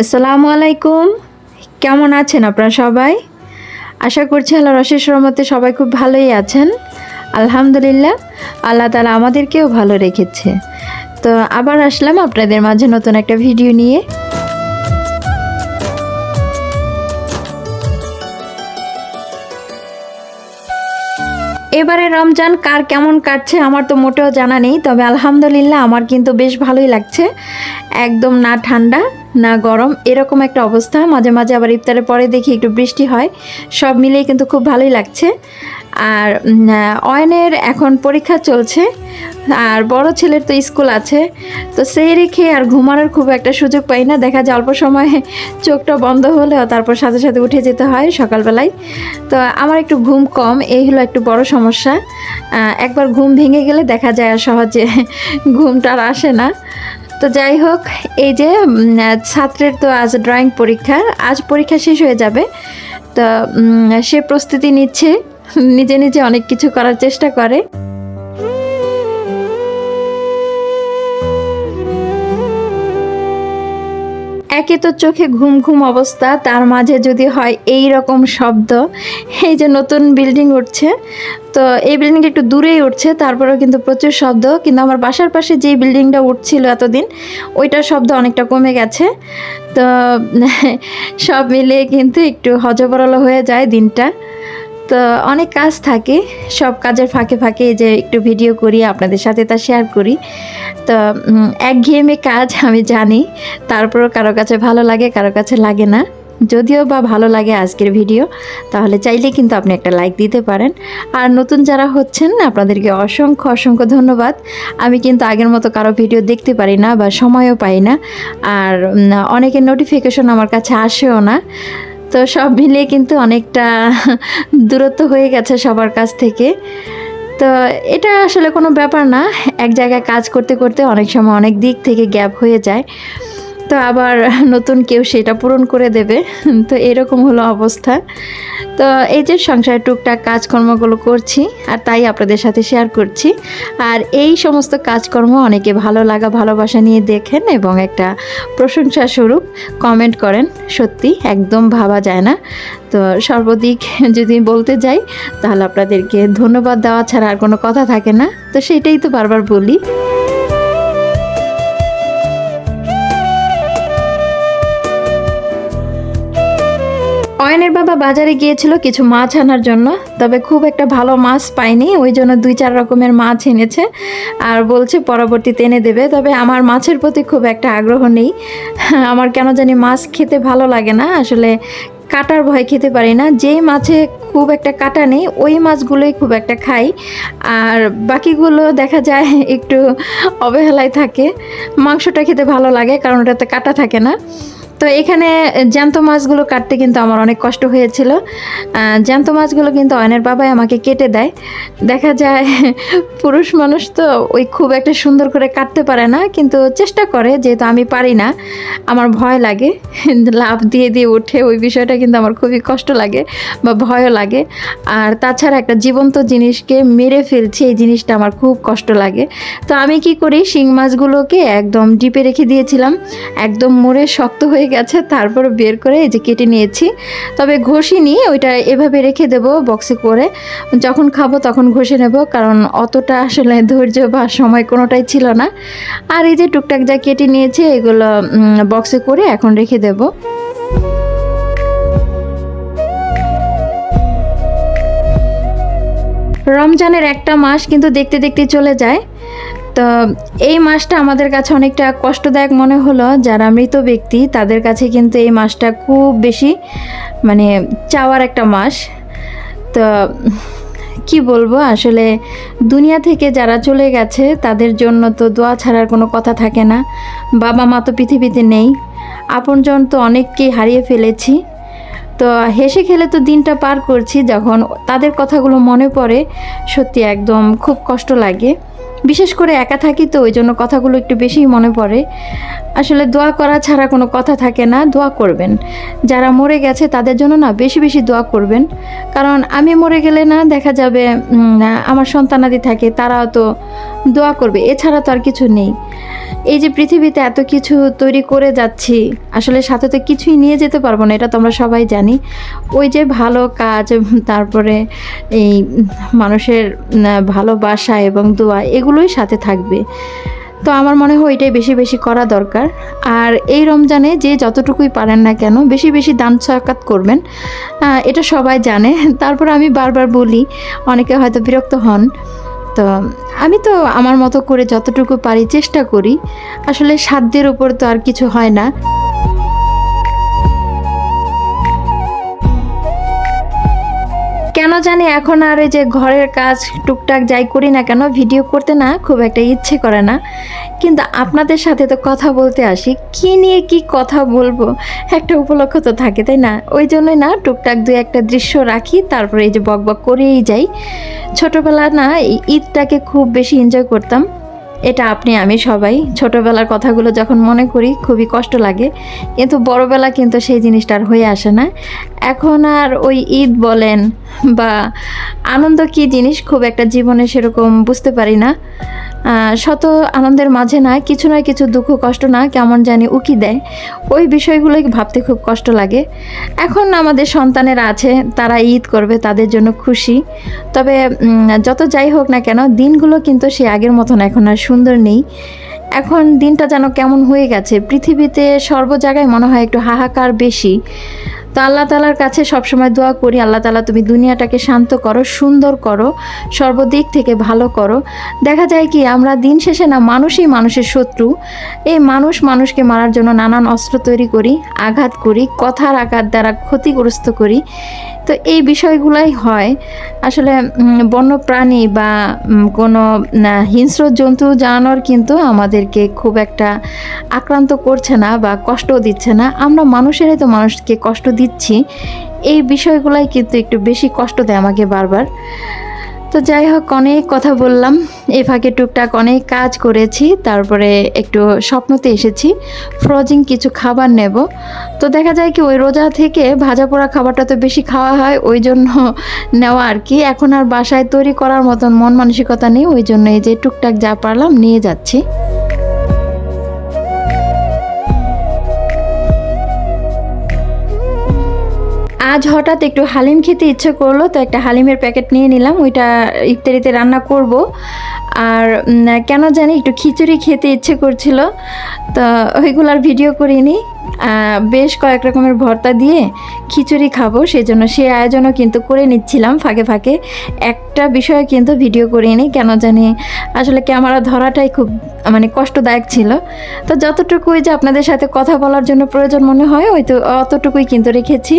আসসালামু আলাইকুম। কেমন আছেন আপনারা সবাই? আশা করছি আল্লাহর অশেষ রহমতে সবাই খুব ভালোই আছেন। আলহামদুলিল্লাহ, আল্লাহ তালা আমাদেরকেও ভালো রেখেছে। তো আবার আসলাম আপনাদের মাঝে নতুন একটা ভিডিও নিয়ে। এবারে রমজান কার কেমন কাটছে আমার তো মোটেও জানা নেই, তবে আলহামদুলিল্লাহ আমার কিন্তু বেশ ভালোই লাগছে। একদম না ঠান্ডা, না গরম, এরকম একটা অবস্থা। মাঝে মাঝে আবার ইফতারের পরে দেখি একটু বৃষ্টি হয়, সব মিলেই কিন্তু খুব ভালোই লাগছে। আর অয়নের এখন পরীক্ষা চলছে, আর বড় ছেলের তো স্কুল আছে তো সেই রেখে আর ঘুমানোর খুব একটা সুযোগ পাই না। দেখা যায় অল্প সময়ে চোখটা বন্ধ হলেও তারপর সাথে সাথে উঠে যেতে হয় সকালবেলায়। তো আমার একটু ঘুম কম, এই হলো একটু বড় সমস্যা। একবার ঘুম ভেঙে গেলে দেখা যায় আর সহজে ঘুমটা আর আসে না। তো যাই হোক, এই যে ছাত্রের তো আজ ড্রয়িং পরীক্ষা, আজ পরীক্ষা শেষ হয়ে যাবে। তো সে প্রস্তুতি নিচ্ছে, নিজে নিজে অনেক কিছু করার চেষ্টা করে। একে তো চোখে ঘুম ঘুম অবস্থা, তার মাঝে যদি হয় এই রকম শব্দ, এই যে নতুন বিল্ডিং উঠছে, তো এই বিল্ডিংটা একটু দূরেই উঠছে, তারপরেও কিন্তু প্রচুর শব্দ, কিন্তু আমার বাসার পাশে যে বিল্ডিংটা উঠছিল এতদিন, ওইটার শব্দ অনেকটা কমে গেছে। তো সব মিলিয়ে কিন্তু একটু হজবরল হয়ে যায় দিনটা। তো অনেক কাজ থাকে, সব কাজের ফাঁকে ফাঁকে যে একটু ভিডিও করি, আপনাদের সাথে তা শেয়ার করি। তো একঘেয়েমি কাজ আমি জানি, তারপরও কারও কাছে ভালো লাগে, কারও কাছে লাগে না। যদিও বা ভালো লাগে আজকের ভিডিও তাহলে চাইলে কিন্তু আপনি একটা লাইক দিতে পারেন। আর নতুন যারা হচ্ছেন, আপনাদেরকে অসংখ্য অসংখ্য ধন্যবাদ। আমি কিন্তু আগের মতো কারও ভিডিও দেখতে পারি না বা সময়ও পাই না। আর অনেকের নোটিফিকেশন আমার কাছে আসেও না। তো সব মিলিয়ে কিন্তু অনেকটা দূরত্ব হয়ে গেছে সবার কাছ থেকে। তো এটা আসলে কোনো ব্যাপার না, এক জায়গায় কাজ করতে করতে অনেক সময় অনেক দিক থেকে গ্যাপ হয়ে যায়। তো আবার নতুন কেউ সেটা পূরণ করে দেবে। তো এরকম হলো অবস্থা। তো এই যে সংসারের টুকটাক কাজকর্মগুলো করছি আর তাই আপনাদের সাথে শেয়ার করছি। আর এই সমস্ত কাজকর্ম অনেকে ভালো লাগা, ভালোবাসা নিয়ে দেখেন এবং একটা প্রশংসা স্বরূপ কমেন্ট করেন। সত্যি একদম ভাবা যায় না। তো সর্বদিক যদি বলতে যাই, তাহলে আপনাদেরকে ধন্যবাদ দেওয়া ছাড়া আর কোনো কথা থাকে না। তো সেটাই তো বারবার বলি। অয়নের বাবা বাজারে গিয়েছিল কিছু মাছ আনার জন্য, তবে খুব একটা ভালো মাছ পাইনি, ওই জন্য দুই চার রকমের মাছ এনেছে আর বলছে পরবর্তীতে এনে দেবে, তবে আমার মাছের প্রতি খুব একটা আগ্রহ নেই। আমার কেন জানি মাছ খেতে ভালো লাগে না, আসলে কাটার ভয় খেতে পারি না, যেই মাছে খুব একটা কাটা নেই, ওই মাছগুলোই খুব একটা খাই। আর বাকিগুলো দেখা যায় একটু অবহেলায় থাকে, মাংসটা খেতে ভালো লাগে কারণ ওটাতে কাটা থাকে না। তো এখানে জ্যান্ত মাছগুলো কাটতে কিন্তু আমার অনেক কষ্ট হয়েছিল। জ্যান্ত মাছগুলো কিন্তু অয়নের বাবাই আমাকে কেটে দেয়। দেখা যায়, পুরুষ মানুষ তো ওই খুব একটা সুন্দর করে কাটতে পারে না, কিন্তু চেষ্টা করে, যেহেতু আমি পারি না, আমার ভয় লাগে। লাভ দিয়ে দিয়ে উঠে ওই বিষয়টা কিন্তু আমার খুবই কষ্ট লাগে বা ভয়ও লাগে। আর তাছাড়া একটা জীবন্ত জিনিসকে মেরে ফেলছে, এই জিনিসটা আমার খুব কষ্ট লাগে। তো আমি কি করি, শিং মাছগুলোকে একদম ডিপে রেখে দিয়েছিলাম। একদম মরে শক্ত হয়ে গেছে তারপর বের করে এই যে কেটে নিয়েছি। তবে ঘষিনি ওইটা এভাবে রেখে দেবো বক্সে করে। যখন খাব তখন ঘষে নেব, কারণ অতটা আসলে ধৈর্য বা সময় কোনোটাই ছিল না। আর এই যে টুকটাক যা কেটে নিয়েছি, এগুলো বক্সে করে এখন রেখে দেবো। রমজানের একটা মাস কিন্তু দেখতে দেখতে চলে যায়। তো এই মাসটা আমাদের কাছে অনেকটা কষ্টদায়ক মনে হলো, যারা মৃত ব্যক্তি তাদের কাছে কিন্তু এই মাসটা খুব বেশি মানে চাওয়ার একটা মাস। তো কি বলব, আসলে দুনিয়া থেকে যারা চলে গেছে তাদের জন্য তো দোয়া ছাড়ার কোনো কথা থাকে না। বাবা মা তো পৃথিবীতে নেই। আপনজন তো অনেককেই হারিয়ে ফেলেছি। তো হেসে খেলে তো দিনটা পার করছি, যখন তাদের কথাগুলো মনে পড়ে, সত্যি একদম খুব কষ্ট লাগে। বিশেষ করে একা থাকি তো, ওই জন্য কথাগুলো একটু বেশিই মনে পড়ে। আসলে দোয়া করা ছাড়া কোনো কথা থাকে না, দোয়া করবেন। যারা মরে গেছে তাদের জন্য না বেশি বেশি দোয়া করবেন। কারণ আমি মরে গেলে না দেখা যাবে আমার সন্তানাদি থাকে, তারাও তো দোয়া করবে, এছাড়া তো আর কিছু নেই। এই যে পৃথিবীতে এত কিছু তৈরি করে যাচ্ছি, আসলে সাথে তো কিছুই নিয়ে যেতে পারব না, এটা তো আমরা সবাই জানি। ওই যে ভালো কাজ, তারপরে এই মানুষের ভালোবাসা এবং দোয়া, এগুলোই সাথে থাকবে। তো আমার মনে হয় এটাই বেশি বেশি করা দরকার। আর এই রমজানে যে যতটুকুই পারেন না কেন, বেশি বেশি দান সাকাত করবেন। এটা সবাই জানে। তারপর আমি বারবার বলি, অনেকে হয়তো বিরক্ত হন তো আমি তো আমার মতো করে যতটুকু পারি চেষ্টা করি। আসলে সাধ্যের উপর তো আর কিছু হয় না। জানি এখন আর ওই যে ঘরের কাজ টুকটাক যাই করি না কেন ভিডিও করতে না খুব একটা ইচ্ছে করে না। কিন্তু আপনাদের সাথে তো কথা বলতে আসি, কি নিয়ে কি কথা বলব? একটা উপলক্ষ তো থাকে, তাই না? ওই জন্যই না টুকটাক দুই একটা দৃশ্য রাখি, তারপরে এই যে বকবক করেই যাই। ছোটোবেলা না এই ঈদটাকে খুব বেশি এনজয় করতাম। এটা আপনি, আমি সবাই। ছোটবেলার কথাগুলো যখন মনে করি, খুবই কষ্ট লাগে। কিন্তু বড়বেলা কিন্তু সেই জিনিসটা আর হয়ে আসে না। এখন আর ওই ঈদ বলেন বা আনন্দ কী জিনিস? খুব একটা জীবনে সেরকম বুঝতে পারি না। শত আনন্দের মাঝে না, কিছু না কিছু দুঃখ কষ্ট না, কেমন জানি উকি দেয়। ওই বিষয়গুলোই ভাবতে খুব কষ্ট লাগে। এখন আমাদের সন্তানেরা আছে, তারা ঈদ করবে, তাদের জন্য খুশি। তবে যত যাই হোক না কেন, দিনগুলো কিন্তু সে আগের মতন এখন আর সুন্দর নেই। এখন দিনটা যেন কেমন হয়ে গেছে, পৃথিবীতে সর্ব জায়গায় মনে হয় একটু হাহাকার বেশি। তো আল্লাহ তালার কাছে সবসময় দোয়া করি আল্লাহ তালা তুমি দুনিয়াটাকে শান্ত করো সুন্দর করো সর্বদিক থেকে ভালো করো। দেখা যায় কি আমরা দিন শেষে না মানুষই মানুষের শত্রু। এই মানুষ মানুষকে মারার জন্য নানান অস্ত্র তৈরি করি আঘাত করি কথার আঘাত দ্বারা ক্ষতিগ্রস্ত করি। তো এই বিষয়গুলাই হয়। আসলে উম, বন্য প্রাণী বা কোনো হিংস্র জন্তু জানানোর কিন্তু আমাদেরকে খুব একটা আক্রান্ত করছে না বা কষ্টও দিচ্ছে না। আমরা মানুষেরাই তো মানুষকে কষ্ট দিচ্ছি। এই বিষয়গুলাই কিন্তু একটু বেশি কষ্ট দেয় আমাকে বারবার। তো যাই হোক, অনেক কথা বললাম। এ ফাঁকে টুকটাক অনেক কাজ করেছি, তারপরে একটু স্বপ্নতে এসেছি। ফ্রোজিং কিছু খাবার নেব। তো দেখা যায় কি, ওই রোজা থেকে ভাজা পোড়া খাবারটা তো বেশি খাওয়া হয়, ওই জন্য নেওয়া আর কি। এখন আর বাসায় তৈরি করার মতন মন মানসিকতা নেই, ওই জন্য এই যে টুকটাক যা পারলাম নিয়ে যাচ্ছি। আজ হঠাৎ একটু হালিম খেতে ইচ্ছে করল, তো একটা হালিমের প্যাকেট নিয়ে নিলাম, ওইটা ইফতারিতে রান্না করব। আর কেন জানি একটু খিচুড়ি খেতে ইচ্ছে করছিল, তো ওইগুলার ভিডিও করিনি বেশ কয়েক রকমের ভর্তা দিয়ে খিচুড়ি খাব সেই জন্য সে আয়োজনও কিন্তু করে নিচ্ছিলাম ফাঁকে ফাঁকে। একটা বিষয়ে কিন্তু ভিডিও করিনি, কেন জানি আসলে ক্যামেরা ধরাটাই খুব মানে কষ্টদায়ক ছিল। তো যতটুকুই যে আপনাদের সাথে কথা বলার জন্য প্রয়োজন মনে হয়, ওই তো অতটুকুই কিন্তু রেখেছি।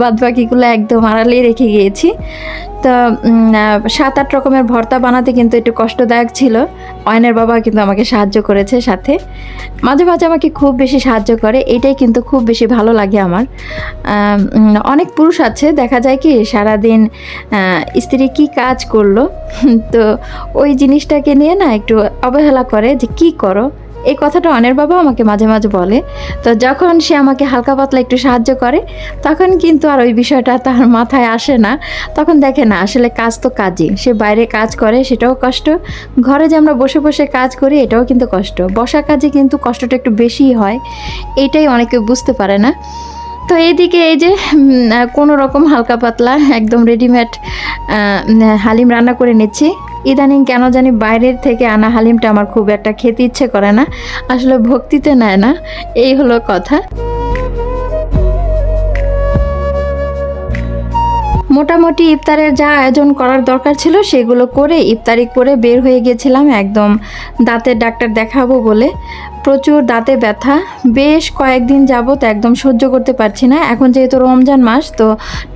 বাদ বাকিগুলো একদম আড়ালেই রেখে গিয়েছি। তো সাত আট রকমের ভর্তা বানাতে কিন্তু একটু কষ্টদায়ক ছিল। অয়নের বাবা কিন্তু আমাকে সাহায্য করেছে সাথে। মাঝে মাঝে আমাকে খুব বেশি সাহায্য করে, এটাই কিন্তু খুব বেশি ভালো লাগে আমার। অনেক পুরুষ আছে, দেখা যায় কি সারাদিন স্ত্রী কি কাজ করল। তো ওই জিনিসটাকে নিয়ে না একটু অবহেলা করে যে কি করো? এই কথাটা অনের বাবা আমাকে মাঝে মাঝে বলে। তো যখন সে আমাকে হালকা পাতলা একটু সাহায্য করে, তখন কিন্তু আর ওই বিষয়টা তার মাথায় আসে না। তখন দেখে না, আসলে কাজ তো কাজই। সে বাইরে কাজ করে, সেটাও কষ্ট। ঘরে যে আমরা বসে বসে কাজ করি, এটাও কিন্তু কষ্ট। বসা কাজে কিন্তু কষ্টটা একটু বেশিই হয়। এটাই অনেকে বুঝতে পারে না। তো এইদিকে এই যে কোনো রকম হালকা পাতলা একদম রেডিমেড হালিম রান্না করে নিচ্ছি। ইদানিং কেন জানি বাইরের থেকে আনা হালিমটা আমার খুব একটা খেতে ইচ্ছে করে না, আসলে ভক্তিতে নেয় না, এই হলো কথা। মোটামুটি ইফতারের যা আয়োজন করার দরকার ছিল সেগুলো করে ইফতারি করে বের হয়ে গেছিলাম একদম দাঁতের ডাক্তার দেখাবো বলে। প্রচুর দাঁতে ব্যথা। বেশ কয়েকদিন যাবত একদম সহ্য করতে পারছি না। এখন যেহেতু রমজান মাস, তো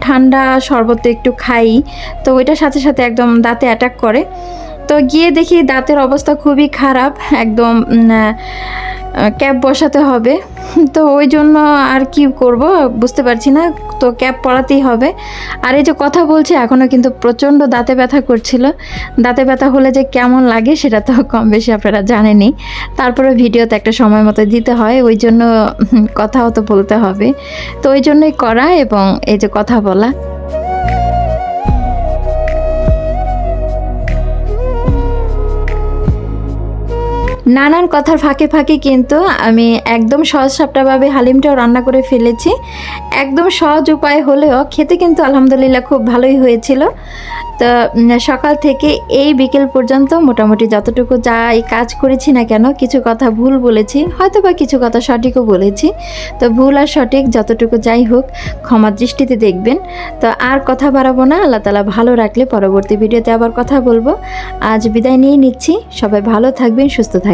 ঠান্ডা শরবত একটু খাই। তো ওইটার সাথে সাথে একদম দাঁতে অ্যাটাক করে। তো গিয়ে দেখি দাঁতের অবস্থা খুবই খারাপ। একদম ক্যাপ বসাতে হবে। তো ওই জন্য আর কি করব বুঝতে পারছি না। তো ক্যাপ পরাতেই হবে। আর এই যে কথা বলছি এখনও কিন্তু প্রচণ্ড দাঁতে ব্যথা করছিল। দাঁতে ব্যথা হলে যে কেমন লাগে সেটা তো কম বেশি আপনারা জানেনই। তারপরে ভিডিওতে একটা সময় মতো দিতে হয়, ওই জন্য কথাও তো বলতে হবে। তো ওই জন্যই করা এবং এই যে কথা বলা। নানান কথার ফাঁকে ফাঁকে কিন্তু আমি একদম সহজ সাপটাভাবে হালিমটাও রান্না করে ফেলেছি। একদম সহজ উপায় হলেও খেতে কিন্তু আলহামদুলিল্লাহ খুব ভালোই হয়েছিল। তো সকাল থেকে এই বিকেল পর্যন্ত মোটামুটি যতটুকু যা এই কাজ করেছি না কেন, কিছু কথা ভুল বলেছি হয়তো বা কিছু কথা সঠিকও বলেছি। তো ভুল আর সঠিক যতটুকু যাই হোক ক্ষমা দৃষ্টিতে দেখবেন। তো আর কথা বাড়াবো না, আল্লাহ তালা ভালো রাখলে পরবর্তী ভিডিওতে আবার কথা বলব। আজ বিদায় নিয়ে নিচ্ছি, সবাই ভালো থাকবেন, সুস্থ